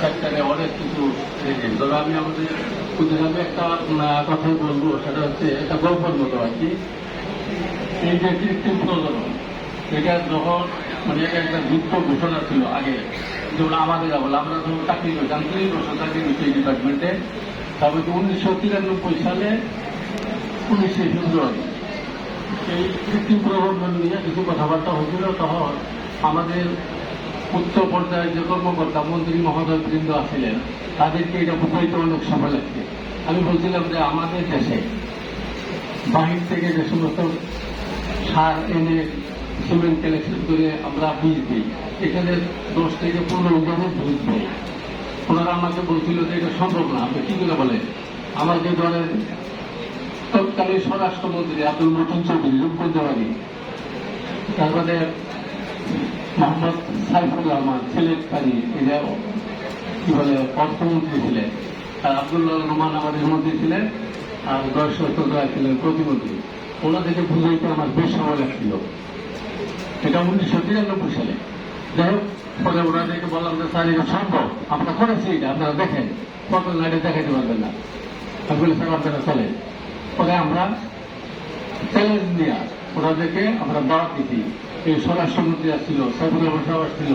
সেক্টরে অনেক কিছু তবে আমি আমাদের উদ্যোগে একটা কথাই বলব, সেটা হচ্ছে একটা গল্পের মতো আর কি। এই যে কৃত্রিম প্রজনন, এটা যখন মানে একটা যুদ্ধ ঘোষণা ছিল আগে, যেমন আমাদের আমল আমরা যখন চাকরি করতাম তিরিশ বছর চাকরি করছি এই ডিপার্টমেন্টে তবে উনিশশো তিরানব্বই সালে উনিশে ফেব্রুয়ারি এই কৃত্রিম প্রবন্ধন নিয়ে কিছু কথাবার্তা হয়েছিল, তখন আমাদের উচ্চ পর্যায়ের যে কর্মকর্তা মন্ত্রী মহোদয় বৃন্দ আছিলেন, তাদেরকে এটা বুঝাইতে অনেক সময় লাগছে। আমি বলছিলাম যে আমাদের দেশে বাহির থেকে যে সমস্ত সার এনে সিমেন্ট কালেকশন করে আমরা বীজ দিই, এখানে দশ থেকে পনেরো জনের বীজ দেয় ওনারা আমাকে বলছিল যে এটা সম্ভব না। আপনি কি করে বলেন? আমাকে ধরেন তৎকালীন স্বরাষ্ট্রমন্ত্রী আব্দুল মতিন চৌধুরী রূপগঞ্জবাড়ি তারপরে মোহাম্মদ সাইফুর রহমান, ছেলের কাজী এরা কি বলে, অর্থমন্ত্রী ছিলেন। আর আব্দুল্লাহ রহমান আমাদের মন্ত্রী ছিলেন, আর দর্শক ছিলেন প্রতিমন্ত্রী। ওনাদেরকে বুঝাইতে আমার বেশ সময় লাগছিল। এটা উনিশশো তিরানব্বই সালে। যাই হোক, পরে ওনাদেরকে বললাম যে, স্যার, এটা সম্ভব। আমরা করেছি এটা, আপনারা দেখেন। কত নাইটে দেখাইতে পারবেন না। আমি বলি স্যার আপনারা চলেন। পরে আমরা চ্যালেঞ্জ নিয়ে ওনাদেরকে আমরা দিচ্ছি এই স্বরাষ্ট্রমন্ত্রী আসছিল সাইফুল রহমান সাহেব আসছিল।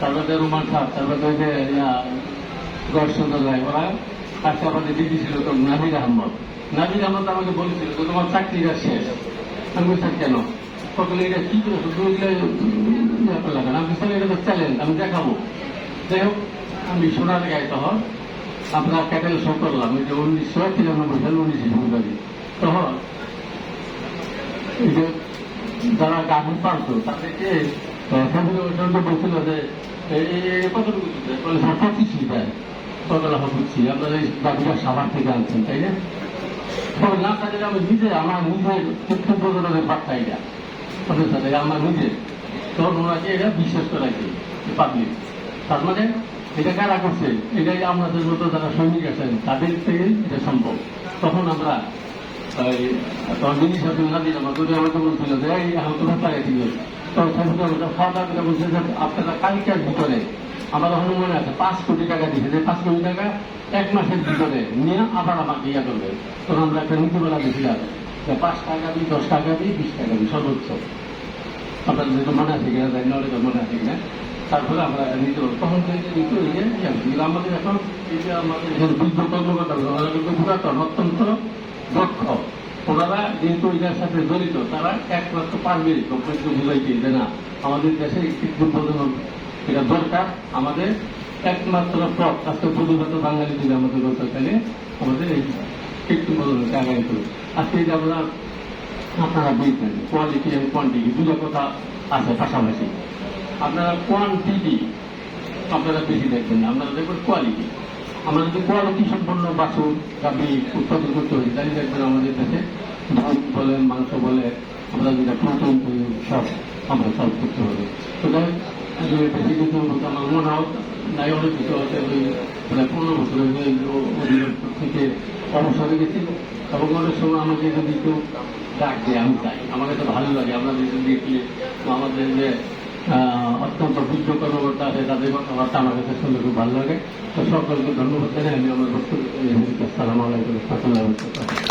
তারপরে রুমান সাহেব তারপরে ওই যে গড়চন্দ্র রায় ওরা আজকে আমাদের দিদি ছিল তো নাবির আহমদ। নাবির আহমদ আমাকে বলেছিল যে তোমার চাকরিটা শেষ। আমি বলছি কেন? সকলে এটা কি করে? শুধু লাগান আমি স্যার এটা তো চ্যালেঞ্জ আমি দেখাবো। যাই হোক, আমি সোনার গায়ে তখন, আমরা ক্যাটেল শো করলাম, এই যে উনিশশো তিরানব্বই সালে উনিশে ফেব্রুয়ারি। তখন এই যারা গাভী পালতো তাদেরকে বলছিল যে আমার নিজের ওনাকে এটা বিশ্বাস করাইছে পাবলিক। তার মানে এটা কারা করছে? এটাই আমাদের মতো যারা সৈনিক আছেন, তাদের থেকে এটা সম্ভব। তখন আমরা পাঁচ টাকা দিয়েছে। দশ টাকা দিই, বিশ টাকা দিই, সর্বোচ্চ। আপনার মনে আছে কিনা, জানি না তারপরে আমরা নিতে পারব তখন থেকে নিতে হয়ে আমাদের এখন এই যে আমাদের এখানে কর্মকর্তা অত্যন্ত দক্ষ। ওনারা যেহেতু এটার সাথে জড়িত, তারা একমাত্র পারবে গভর্নমেন্টকে বুঝাইতে যে না, আমাদের দেশে কৃত্রিম প্রজনন এটা দরকার। আমাদের একমাত্র পথ। আজকে প্রতিগত বাঙালি যদি আমাদের দরকার চাইলে আমাদের এই কৃত্রিম প্রজননকে আগামী করি। আজকে যে আমরা আপনারা বুঝবেন কোয়ালিটি এবং কোয়ান্টিটি দুটো কথা আছে পাশাপাশি। আপনারা কোয়ান্টিটি আপনারা বেশি দেখবেন না, আপনারা দেখবেন কোয়ালিটি আমরা যদি কোয়ালিটি সম্পন্ন বাসন গাভি উৎপাদন করতে হই তাহলে দেখবেন আমাদের কাছে দুধ বলেন মাংস বলে আমরা যেটা প্রোটিন সব আমরা সব করতে হবে তো হোক, বেশি কিছু আমার নাই অনেক কিছু আছে ওই প্রায় পনেরো অধিদপ্তর থেকে অবসরে গেছি এবং অনেক সময় আমাকে যদি কেউ ডাক দিয়ে আমি চাই আমার কাছে ভালো লাগে আপনাদের যদি দেখলে আমাদের যে অত্যন্ত বুদ্ধ কর্মকর্তা আছে, তাদের কথাবার্তা আমার কাছে শুনে খুব ভালো লাগে। তো সকলকে ধন্যবাদ জানাই, আমি আমার বক্তব্য সালাম আলাইকুম।